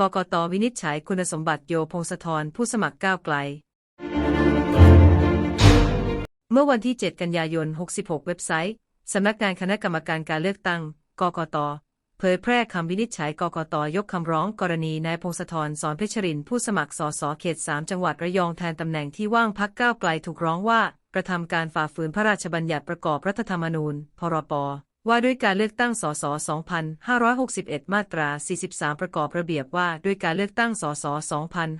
กกตวินิจฉัยคุณสมบัติโยพงศธรผู้สมัครก้าวไกล เมื่อวันที่ 7 กันยายน 66 เว็บไซต์ สำนักงานคณะกรรมการการเลือกตั้ง กกต เผยแพร่คำวินิจฉัยกกตยกคำร้องกรณีนายพงศธรสอนเพชรินผู้สมัครสสเขต 3 จังหวัดระยองแทนตำแหน่งที่ว่างพักก้าวไกลถูกร้องว่ากระทำการฝ่าฝืนพระราชบัญญัติประกอบรัฐธรรมนูญ พรป ว่าด้วยการเลือกตั้งสส2561 มาตรา 43 ประกอบระเบียบว่าด้วยการเลือกตั้งสส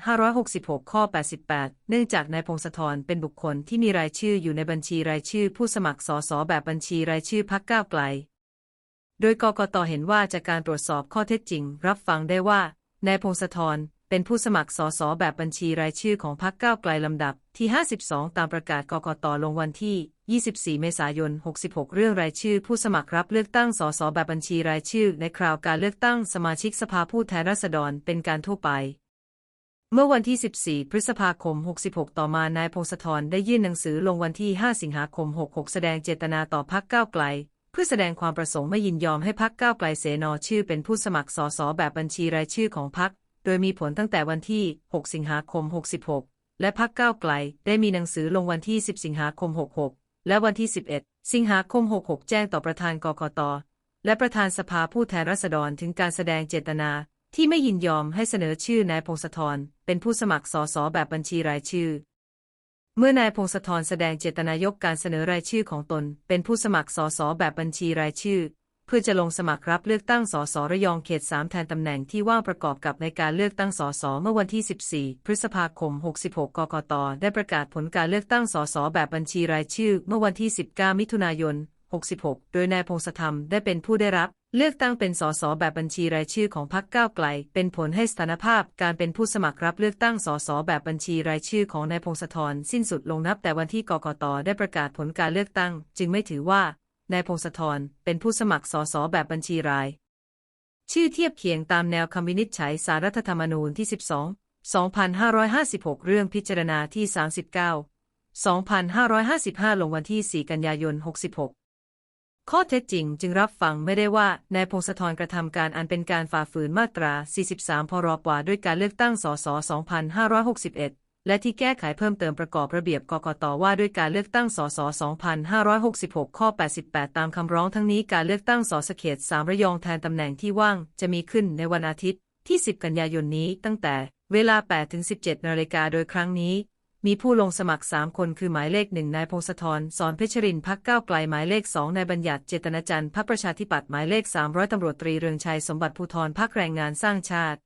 2566 ข้อ 88 เนื่องจากนายพงศธรเป็นบุคคลที่มีรายชื่ออยู่ในบัญชีรายชื่อผู้สมัครสสแบบบัญชีรายชื่อพักก้าวไกล โดยกกตเห็นว่าจากการตรวจสอบข้อเท็จจริง รับฟังได้ว่านายพงศธรเป็นผู้สมัครสสแบบบัญชีรายชื่อของพรรคก้าวไกลลำดับที่ 52 ตามประกาศกกตลงวันที่ 24 เมษายน 66 เรื่องรายชื่อผู้สมัครรับเลือกตั้งสสแบบบัญชีรายชื่อ ในคราวการเลือกตั้งสมาชิกสภาผู้แทนราษฎรเป็นการทั่วไป เมื่อวันที่ 14 พฤษภาคม 66 ต่อมานายพงศธรได้ยื่นหนังสือลงวันที่ 5 สิงหาคม 66 แสดงเจตนาต่อพรรคก้าวไกล เพื่อแสดงความประสงค์ไม่ยินยอมให้พรรคก้าวไกลเสนอชื่อเป็นผู้สมัครสสแบบบัญชีรายชื่อของพรรคโดยมีผลตั้งแต่วันที่ 6 สิงหาคม 66 และพรรคก้าวไกล ได้มีหนังสือลงวันที่ 10 สิงหาคม 66 และวันที่ 11 สิงหาคม 66 แจ้งต่อประธานกกต และประธานสภาผู้แทนราษฎรถึงการแสดงเจตนา ที่ไม่ยินยอมให้เสนอชื่อนายพงศธรเป็นผู้สมัครสสแบบบัญชีรายชื่อ เมื่อนายพงศธรแสดงเจตนายกการเสนอรายชื่อของตน เป็นผู้สมัครสสแบบบัญชีรายชื่อ เพื่อจะลงสมัครรับเลือกตั้งสสระยองเขต 3 แทนตำแหน่งที่ว่างประกอบกับในการเลือกตั้งสสเมื่อวันที่ 14 พฤษภาคม 66 กกต ได้ประกาศผลการเลือกตั้งสสแบบบัญชีรายชื่อ เมื่อวันที่ 19 มิถุนายน 66 โดยนายพงศธรรมได้เป็นผู้ได้รับ เลือกตั้งเป็นสสแบบบัญชีรายชื่อของพรรคก้าวไกล เป็นผลให้สถานภาพ การเป็นผู้สมัครรับเลือกตั้งสสแบบบัญชีรายชื่อของนายพงศธรสิ้นสุดลงนับแต่วันที่กกตได้ประกาศผลการเลือกตั้ง จึงไม่ถือว่า นายพงศธรเป็นผู้สมัครสสแบบบัญชีราย ชื่อเทียบเคียงตามแนวคำวินิจฉัยสารรัฐธรรมนูญที่ 12 2556 เรื่องพิจารณาที่ 39 2555 ลงวันที่ 4 กันยายน 66ข้อเท็จจริงจึงรับฟังไม่ได้ว่านายพงศธรกระทำการอันเป็นการฝ่าฝืนมาตรา 43 พรปด้วยการเลือกตั้งสส 2561 และที่แก้ไขเพิ่มเติมประกอบระเบียบกกตว่าด้วยการเลือกตั้งสส2566 ข้อ 88 ตามคำร้องทั้งนี้การเลือกตั้งสสเขต3ระยองแทนตำแหน่งที่ว่างจะมีขึ้นในวันอาทิตย์ที่ 10 กันยายนนี้ตั้งแต่เวลา 8-17 นาฬิกาโดยครั้งนี้มีผู้ลงสมัคร 3 คนคือหมายเลข 1 นายพงศธรสอนเพชรรินทร์พักก้าวไกลหมายเลข 2 นายบัญญัติเจตนาจันทร์พักประชาธิปัตย์หมายเลข3ร้อยตำรวจตรีเรืองชัยสมบัติภูธรพักแรงงานสร้างชาติ